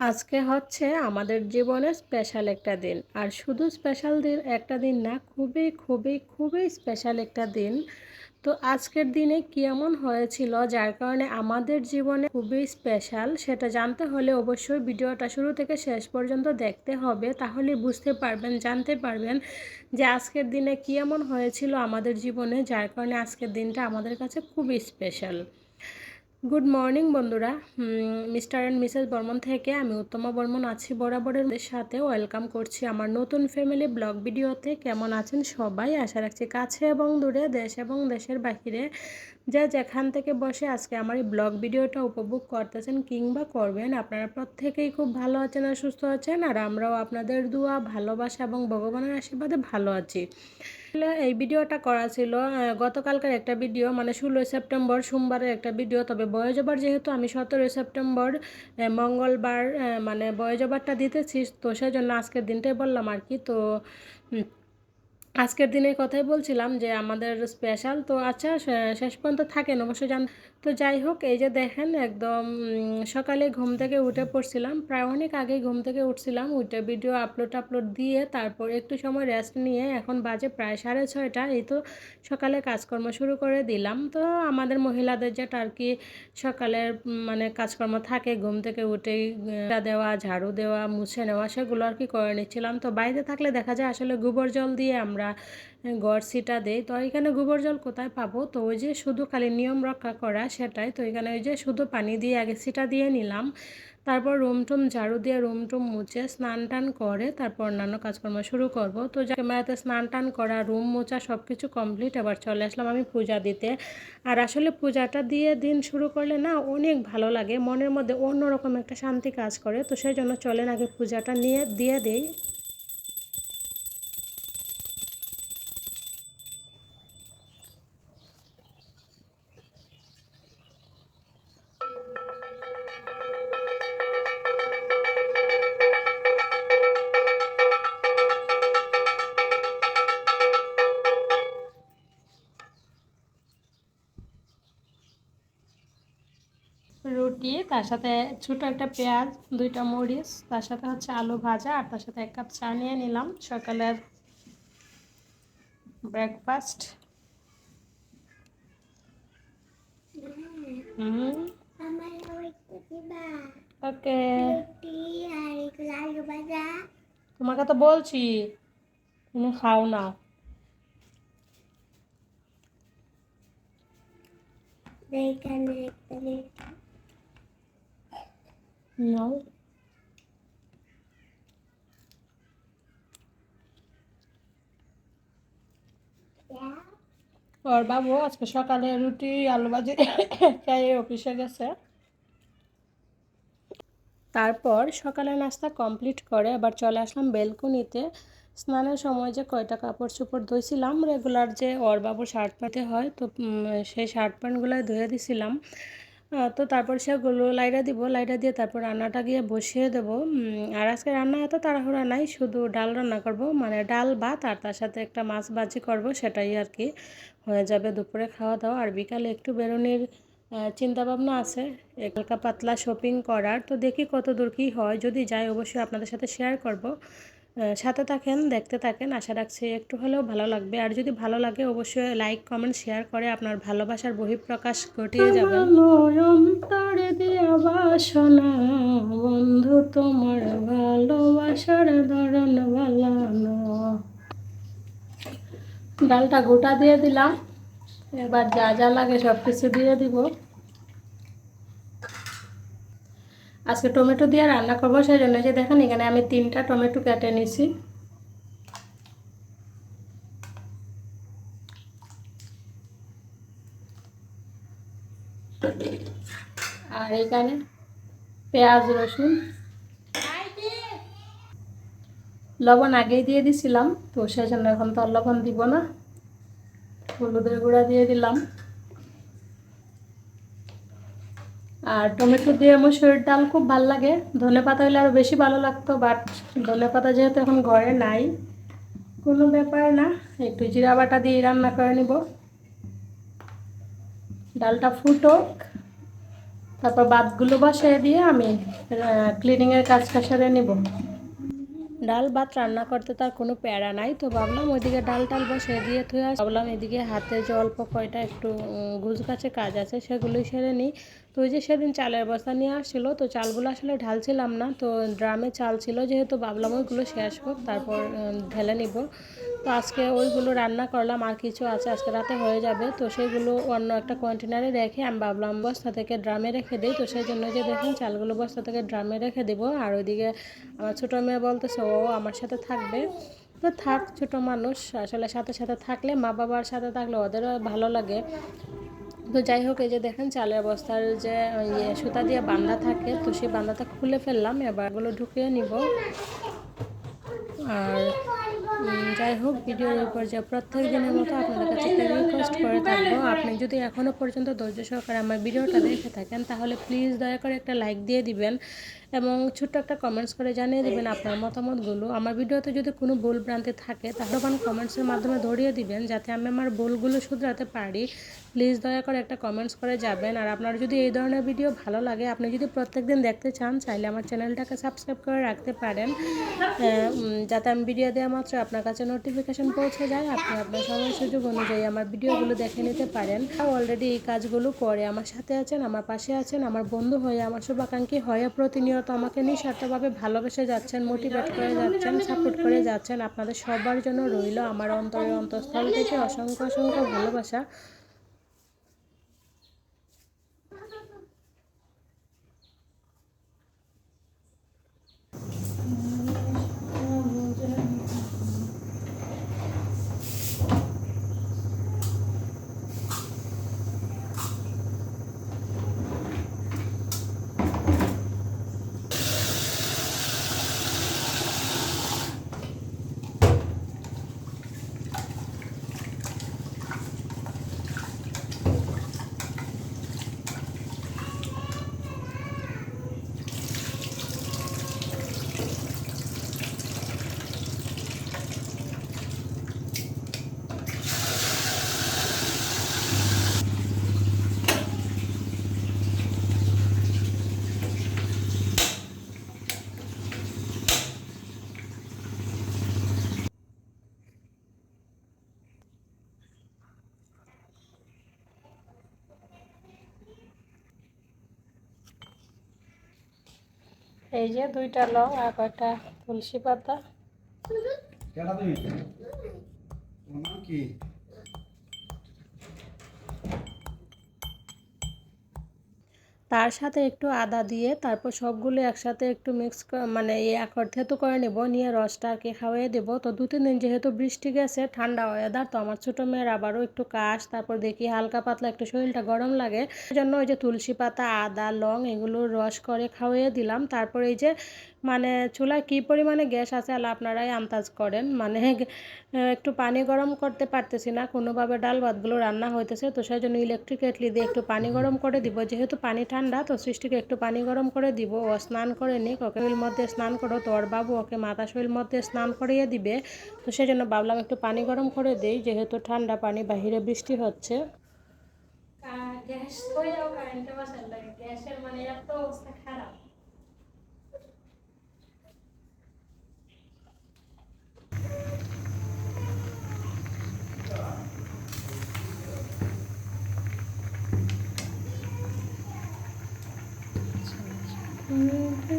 আজকে হচ্ছে আমাদের জীবনের স্পেশাল একটা দিন। আর শুধু স্পেশাল দিন একটা দিন না, খুবই খুবই খুবই স্পেশাল একটা দিন। তো আজকের দিনে কি এমন হয়েছিল, যার কারণে আমাদের জীবনে খুবই স্পেশাল সেটা জানতে হলে অবশ্যই ভিডিওটা শুরু থেকে শেষ পর্যন্ত দেখতে হবে। তাহলে বুঝতে পারবেন, জানতে পারবেন যে আজকের দিনে কি এমন হয়েছিল আমাদের জীবনে, যার কারণে আজকের দিনটা আমাদের কাছে খুবই স্পেশাল গুড মর্নিং বন্ধুরা। মিস্টার অ্যান্ড মিসেস বর্মন থেকে আমি উত্তমা বর্মন আছি বরাবরের সাথে ওয়েলকাম করছি আমার নতুন ফ্যামিলি ব্লগ ভিডিওতে কেমন আছেন সবাই? আশা রাখছি কাছে এবং দূরে, দেশ এবং দেশের বাহিরে। যা যেখান থেকে বসে আজকে আমার এই ব্লগ ভিডিওটা উপভোগ করতেছেন কিংবা করবেন, আপনারা প্রত্যেকেই খুব ভালো আছেন আর সুস্থ আছেন। আর আমরাও আপনাদের দোয়া, ভালোবাসা এবং ভগবানের আশীর্বাদে ভালো আছি। এই ভিডিওটা করা ছিল গতকালকার একটা ভিডিও মানে ষোলোই সেপ্টেম্বর সোমবারের একটা ভিডিও। তবে বয়জবার যেহেতু আমি সতেরোই সেপ্টেম্বর মঙ্গলবার মানে বয়জবারটা দিতেছি, তো সেই জন্য আজকের দিনটাই বললাম আর কি। তো আজকের দিনের কথাই বলছিলাম যে আমাদের স্পেশাল তো আচ্ছা শেষ পর্যন্ত থাকেন অবশ্যই জান, তো যাই হোক, এই যে দেখেন একদম সকালে ঘুম থেকে উঠে পড়ছিলাম, প্রায় অনেক আগেই ঘুম থেকে উঠছিলাম, উঠে ভিডিও আপলোড আপলোড দিয়ে তারপর একটু সময় রেস্ট নিয়ে এখন বাজে প্রায় সাড়ে ছয়টা, এই তো সকালে কাজকর্ম শুরু করে দিলাম। তো আমাদের মহিলাদের যেটা আর কি সকালের মানে কাজকর্ম থাকে, ঘুম থেকে উঠেই দেওয়া, ঝাড়ু দেওয়া, মুছে নেওয়া, সেগুলো আর কি করে নিচ্ছিলাম। তো বাইরে থাকলে দেখা যায় আসলে গোবর জল দিয়ে আমরা গড় সিটা দেই। তো এখানে গোবর জল কোথায় পাবো? তো ওই যে শুধু খালি নিয়ম রক্ষা করা সেটাই। তো এখানে ওই যে শুধু পানি দিয়ে আগে সিটা দিয়ে নিলাম। তারপর রুম টুম ঝাড়ু দিয়ে রুম টুম মুছে স্নান টান করে তারপর অন্যান্য কাজকর্ম শুরু করব। তো ক্যামেরাতে স্নান টান করা, রুম মোছা সব কিছু কমপ্লিট। এবার চলে আসলাম আমি পূজা দিতে। আর আসলে পূজাটা দিয়ে দিন শুরু করলে না অনেক ভালো লাগে। মনের মধ্যে অন্যরকম একটা শান্তি কাজ করে। তো সেই জন্য চলেন আগে পূজাটা নিয়ে, দিয়ে দিই। তার সাথে ছোট একটা পেঁয়াজ, দুইটা মরিচ, তার সাথে হচ্ছে আলু ভাজা, আর তার সাথে এক কাপ চা নিয়ে নিলাম। সকালের ব্রেকফাস্ট ওকে। তোমাকে তো বলছি, তুমি খাও না। একটা No. ওর বাবু আজকে সকালে রুটি, আলু ভাজি, খেয়ে অফিসে গেছে। তারপর সকালে নাস্তা কমপ্লিট করে আবার চলে আসলাম বেলকুনিতে। স্নানের সময় যে কয়টা কাপড় চোপড় ধুইছিলাম রেগুলার যে ওর বাবু শার্ট প্যান্টে হয়, তো সেই শার্ট প্যান্টগুলোই ধুয়ে দিছিলাম। তো তারপর সেগুলো লাইটা দিব লাইটা দিয়ে তারপর রান্নাটা গিয়ে বসিয়ে দেবো। আর আজকে রান্না এত তাড়াহুড়া নাই, শুধু ডাল রান্না করব মানে ডাল, ভাত আর তার সাথে একটা মাছ ভাজি করব, সেটাই আর কি। হয়ে যাবে দুপুরে খাওয়া দাওয়া। আর বিকালে একটু বেরোনির চিন্তাভাবনা আছে। হালকা পাতলা শপিং করার। তো দেখি কত দূর কী হয়। যদি যাই, অবশ্যই আপনাদের সাথে শেয়ার করব। সাথে থাকেন দেখতে থাকেন। আশা রাখছি একটু হলেও ভালো লাগবে। আর যদি ভালো লাগে অবশ্যই লাইক কমেন্ট শেয়ার করে আপনার ভালোবাসার বহিঃপ্রকাশ ঘটিয়ে যাবেন। অন্তরে দিয়া বাসনা বন্ধু তোমার ভালোবাসার ধরন বালানো ডালটা গোটা দিয়ে দিলাম। এবার যা যা লাগে সব কিছু দিয়ে দিব। আজকে টমেটো দিয়ে রান্না করব সেই জন্য যে দেখেন এখানে আমি তিনটা টমেটো কেটে নিছি। আর এখানে পেঁয়াজ, রসুন। লবণ আগেই দিয়ে দিছিলাম, তো সেই জন্য এখন তো লবণ দিব না। হলুদের গুঁড়া দিয়ে দিলাম। আর টমেটো দিয়ে মসুরের ডাল খুব ভালো লাগে। ধনে পাতা হলে আরও বেশি ভালো লাগতো বাট ধনে পাতা যেহেতু এখন ঘরে নাই, কোনো ব্যাপার না। একটু জিরা বাটা দিয়ে রান্না করে নিব। ডালটা ফুটোক, তারপর বাদগুলো বসিয়ে দিয়ে আমি ক্লিনিংয়ের কাজটা সেরে নিব। ডাল ভাত রান্না করতে তার কোনো প্যারা নাই, তো ভাবলাম ওইদিকে ডাল টাল বসিয়ে দিয়ে থুয়ে ভাবলাম এদিকে হাতে যে অল্প কয়টা একটু গুজ গাছে কাজ আছে সেগুলোই সেরে নিই। তো ওই যে সেদিন চালের বস্তা নিয়ে আসছিল, তো চালগুলো আসলে ঢালছিলাম না, তো ড্রামে চাল ছিল, যেহেতু ভাবলাম ওইগুলো শেষ হোক, তারপর ঢেলে নিব। তো আজকে ওইগুলো রান্না করলাম, আর কিছু আছে আজকে রাতে হয়ে যাবে। তো সেগুলো অন্য একটা কন্টেনারে রেখে আমি ভাবলাম বস্তা থেকে ড্রামে রেখে দিই। তো সেই জন্য যে দেখুন, চালগুলো বস্তা থেকে ড্রামে রেখে দেবো। আর ওইদিকে আমার ছোটো মেয়ে বলতেছে, ও আমার সাথে থাকবে। তো থাক, ছোটো মানুষ, আসলে সাথে সাথে থাকলে মা বাবার সাথে থাকলে ওদেরও ভালো লাগে। তো যাই হোক, এই যে দেখেন, চালের বস্তার যে ইয়ে সুতা দিয়ে বান্ধা থাকে, তো সেই বান্ধাটা খুলে ফেললাম। এবার এগুলো ঢুকিয়ে নিব। আর যাই হোক ভিডিওর উপর যে প্রত্যেক দিনের মতো আপনাদের কাছে একটা রিকোয়েস্ট করে থাকব। আপনি যদি এখনও পর্যন্ত ধৈর্য সহকারে আমার ভিডিওটা দেখে থাকেন, তাহলে প্লিজ দয়া করে একটা লাইক দিয়ে দিবেন। এবং ছোট্ট একটা কমেন্টস করে জানিয়ে দেবেন আপনার মতামতগুলো। আমার ভিডিওতে যদি কোনো ভুল ভ্রান্তি থাকে, তাহলে কমেন্টসের মাধ্যমে ধরিয়ে দিবেন, যাতে আমি আমার ভুলগুলো শুধরাতে পারি। প্লিজ দয়া করে একটা কমেন্টস করে যাবেন। আর আপনার যদি এই ধরনের ভিডিও ভালো লাগে, আপনি যদি প্রত্যেক দিন দেখতে চান, চাইলে আমার চ্যানেলটাকে সাবস্ক্রাইব করে রাখতে পারেন। যাতে আমি ভিডিও দেওয়া মাত্র আপনার কাছে নোটিফিকেশান পৌঁছে যায়। আপনি আপনার সময় সুযোগ অনুযায়ী আমার ভিডিওগুলো দেখে নিতে পারেন। অলরেডি এই কাজগুলো করে আমার সাথে আছেন, আমার পাশে আছেন, আমার বন্ধু হয়ে, আমার শুভাকাঙ্ক্ষী হয়ে প্রতিনিয়ত আমাকে নিঃস্বার্থভাবে ভালোবেসে যাচ্ছেন মোটিভেট করে যাচ্ছেন সাপোর্ট করে যাচ্ছেন। আপনাদের সবার জন্য রইল আমার অন্তরের অন্তঃস্থল থেকে অসংখ্য অসংখ্য ভালোবাসা। এই যে দুইটা লং আর কয়টা তুলসী পাতা। কেটা তুমি? তোমার নাম কি? তার সাথে একটু আদা দিয়ে তারপর সবগুলো একসাথে একটু মিক্স মানে থেতো করে নেব। নিয়ে রসটা আর কি খাওয়াই দেবো। তো দু, তিন দিন যেহেতু বৃষ্টি গেছে, ঠান্ডা ওয়েদার তো আমার ছোটো মেয়ের আবারও একটু কাশ, তারপর দেখি হালকা পাতলা একটু শরীরটা গরম লাগে। জন্য ওই যে তুলসী পাতা, আদা, লং এগুলোর রস করে খাওয়াইয়ে দিলাম। তারপর এই যে মানে চুলায় কী পরিমাণে গ্যাস আছে আলা আপনারাই আন্দাজ করেন। মানে একটু পানি গরম করতে পারতেছি না, কোনোভাবে ডাল ভাতগুলো রান্না হইতেছে, তো সেই জন্য ইলেকট্রিক কেটলি দিয়ে একটু পানি গরম করে দিব। যেহেতু পানি ঠান্ডা, তো সৃষ্টিকে একটু পানি গরম করে দিব। ও স্নান করে নিক, ওকে শরীর মধ্যে স্নান করো তো ওর বাবু ওকে মাথা শরীর মধ্যে স্নান করিয়ে দিবে। তো সেই জন্য ভাবলাম একটু পানি গরম করে দিই, যেহেতু ঠান্ডা পানি, বাহিরে বৃষ্টি হচ্ছে। গ্যাস গ্যাসের মানে এত অবস্থা খারাপ। তো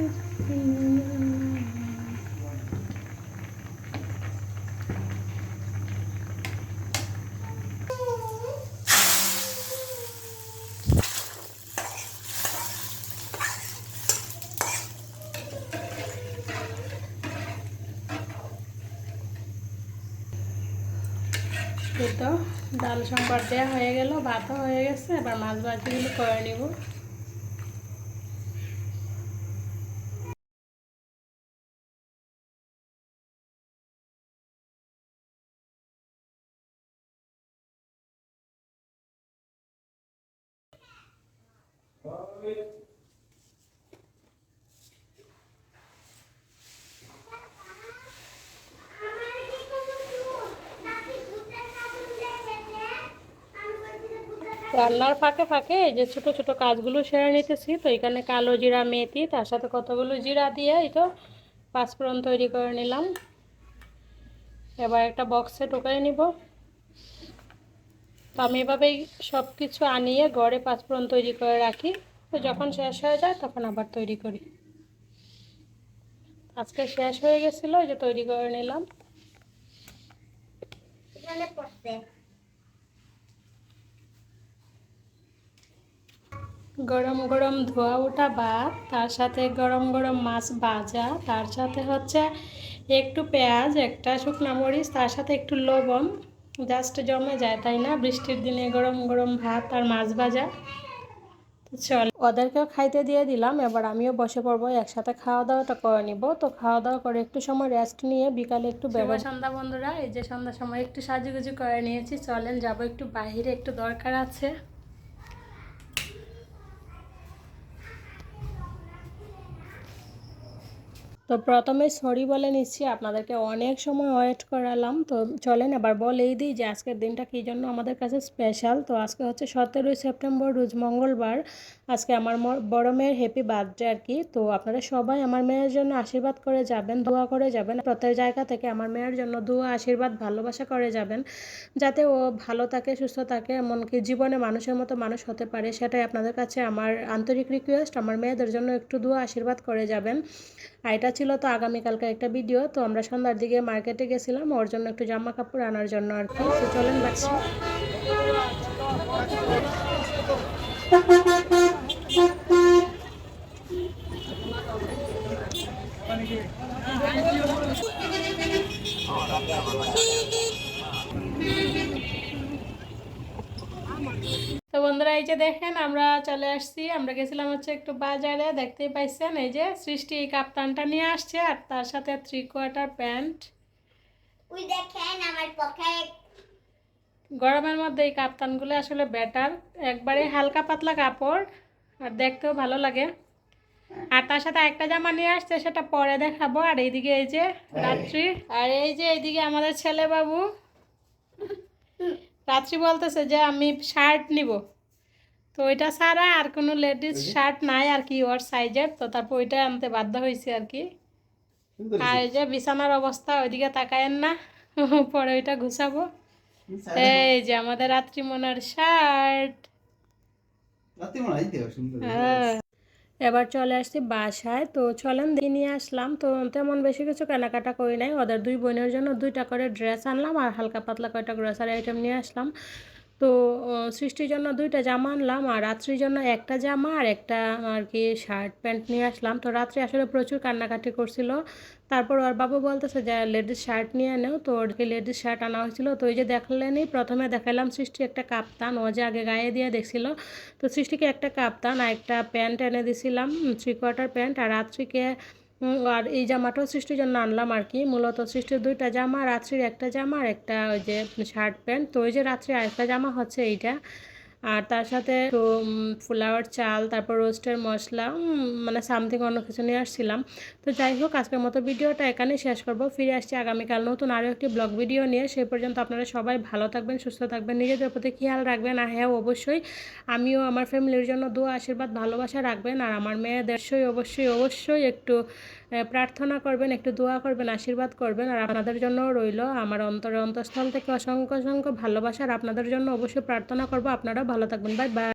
ডাল সম্বার দেওয়া হয়ে গেল ভাতও হয়ে গেছে এবার মাছ ভাজিগুলো করে নিব। রান্নার ফাঁকে ফাঁকে এই যে ছোট ছোট কাজগুলো সেরে নিতেছি। তো এখানে কালো জিরা, মেথি, তার সাথে কতগুলো জিরা দিয়ে এই তো পাঁচফোড়ন তৈরি করে নিলাম। এবার একটা বক্সে ঢোকাই নিব। তো আমি এভাবেই সব কিছু আনিয়ে গড়ে পাঁচফোড়ন তৈরি করে রাখি। তো যখন শেষ হয়ে যায় তখন আবার তৈরি করি। আজকে শেষ হয়ে গেছিল যে তৈরি করে নিলাম। গরম গরম ধোয়া ওঠা ভাত তার সাথে গরম গরম মাছ ভাজা তার সাথে হচ্ছে একটু পেঁয়াজ একটা শুকনো মরিচ তার সাথে একটু লবণ। জাস্ট জমে যায় তাই না? বৃষ্টির দিনে গরম গরম ভাত আর মাছ ভাজা। চল। ওদেরকেও খাইতে দিয়ে দিলাম এবার আমিও বসে পড়ব একসাথে খাওয়া দাওয়াটা করে নিব। তো খাওয়া দাওয়া করে একটু সময় রেস্ট নিয়ে বিকালে একটু বেরো। সন্ধ্যা বন্ধুরা এই যে সন্ধ্যার সময় একটু সাজুগুজু করে নিয়েছি। চলেন যাব একটু বাহিরে একটু দরকার আছে। তো প্রথমে সরি বলে নিচ্ছি, আপনাদেরকে অনেক সময় ওয়েট করালাম। তো চলেন এবার বলেই দিই যে আজকের দিনটা কী জন্য আমাদের কাছে স্পেশাল তো আজকে হচ্ছে সতেরোই সেপ্টেম্বর, রোজ মঙ্গলবার। আজকে আমার বড় মেয়ের হ্যাপি বার্থডে আর কি। তো আপনারা সবাই আমার মেয়ের জন্য আশীর্বাদ করে যাবেন, দোয়া করে যাবেন। প্রত্যেক জায়গা থেকে আমার মেয়ের জন্য দোয়া, আশীর্বাদ, ভালোবাসা করে যাবেন। যাতে ও ভালো থাকে, সুস্থ থাকে, এমনকি জীবনে মানুষের মতো মানুষ হতে পারে। সেটাই আপনাদের কাছে আমার আন্তরিক রিকোয়েস্ট আমার মেয়েদের জন্য একটু দোয়া, আশীর্বাদ করে যাবেন। আর এটা ছিল তো আগামীকালকে একটা ভিডিও তো আমরা সন্ধ্যার দিকে মার্কেটে গেছিলাম, ওর জন্য একটু জামা কাপড় আনার জন্য আর কি। চলেন বাচ্চা Thank বন্ধুরা এই যে দেখেন আমরা চলে আসছি। আমরা গেছিলাম হচ্ছে একটু বাজারে দেখতেই পাইছেন? এই যে সৃষ্টি এই কাপ্তানটা নিয়ে আসছে আর তার সাথে থ্রি কোয়ার্টার প্যান্ট ওই দেখেন আমার পক্ষে গরমের মধ্যে এই কাপ্তানগুলো আসলে বেটার একবারে হালকা পাতলা কাপড় আর দেখতেও ভালো লাগে। আর তার সাথে একটা জামা নিয়ে আসছে সেটা পরে দেখাবো। আর এইদিকে এই যে রাত্রি। আর এই যে এইদিকে আমাদের ছেলে বাবু রাত্রি বলতেছে যে আমি শার্ট নিব। তো ওইটা ছাড়া আর কোনো লেডিস শার্ট নাই আর কি ওর সাইজের তো তারপর ওইটা আনতে বাধ্য হয়েছে আর কি। আর এই যে বিছানার অবস্থা ওইদিকে তাকায়েন না। পরে ওইটা ঘুষাবো এই যে আমাদের রাত্রি মনার শার্ট হ্যাঁ। এবার চলে আসছি বাসায়। তো চলেন দিয়ে নিয়ে আসলাম। তো তেমন বেশি কিছু কেনাকাটা করি নাই। ওদের দুই বোনের জন্য দুইটা করে ড্রেস আনলাম আর হালকা পাতলা কয়টা গ্রোসারি আইটেম নিয়ে আসলাম। তো সৃষ্টির জন্য দুইটা জামা আনলাম আর রাত্রির জন্য একটা জামা আর একটা আর কি শার্ট প্যান্ট নিয়ে আসলাম। তো রাত্রি আসলে প্রচুর কান্নাকাটি করছিল। তারপর ওর বাবু বলতেছে যে লেডিস শার্ট নিয়ে নেও। তো ওরকে লেডিস শার্ট আনা হয়েছিল। তো ওই যে দেখলেনি প্রথমে দেখালাম সৃষ্টি একটা কাপ্তান। ও যে আগে গায়ে দিয়ে দেখছিল। তো সৃষ্টিকে একটা কাপ্তান আর একটা প্যান্ট এনে দিছিলাম থ্রি কোয়ার্টার প্যান্ট আর রাত্রিকে আর এই জামাটাও সৃষ্টির জন্য আনলাম আর কি। মূলত সৃষ্টির দুইটা জামা, রাত্রির একটা জামা আর একটা ওই যে শার্ট প্যান্ট তো ওই যে রাত্রির আরেকটা জামা হচ্ছে এইটা। আর তার সাথে ফ্লাওয়ার চাল, তারপর রোস্টের মশলা মানে সামথিং অন্য কিছু নিয়ে আসছিলাম। তো যাই হোক, আজকের মতো ভিডিওটা এখানেই শেষ করব। ফিরে আসছি আগামীকাল নতুন আরও একটি ব্লগ ভিডিও নিয়ে। সেই পর্যন্ত আপনারা সবাই ভালো থাকবেন, সুস্থ থাকবেন, নিজেদের প্রতি খেয়াল রাখবেন। আর হ্যাঁ অবশ্যই আমিও আমার ফ্যামিলির জন্য দোয়া, আশীর্বাদ, ভালোবাসা রাখবেন। আর আমার মেয়েদেরশই অবশ্যই অবশ্যই একটু প্রার্থনা করবেন, একটু দোয়া করবেন, আশীর্বাদ করবেন। আর আপনাদের জন্য রইল আমার অন্তরে অন্তঃস্থল থেকে অসংখ্য অসংখ্য ভালোবাসা আর আপনাদের জন্য অবশ্যই প্রার্থনা করব। আপনারাও ভালো থাকবেন। Bye bye.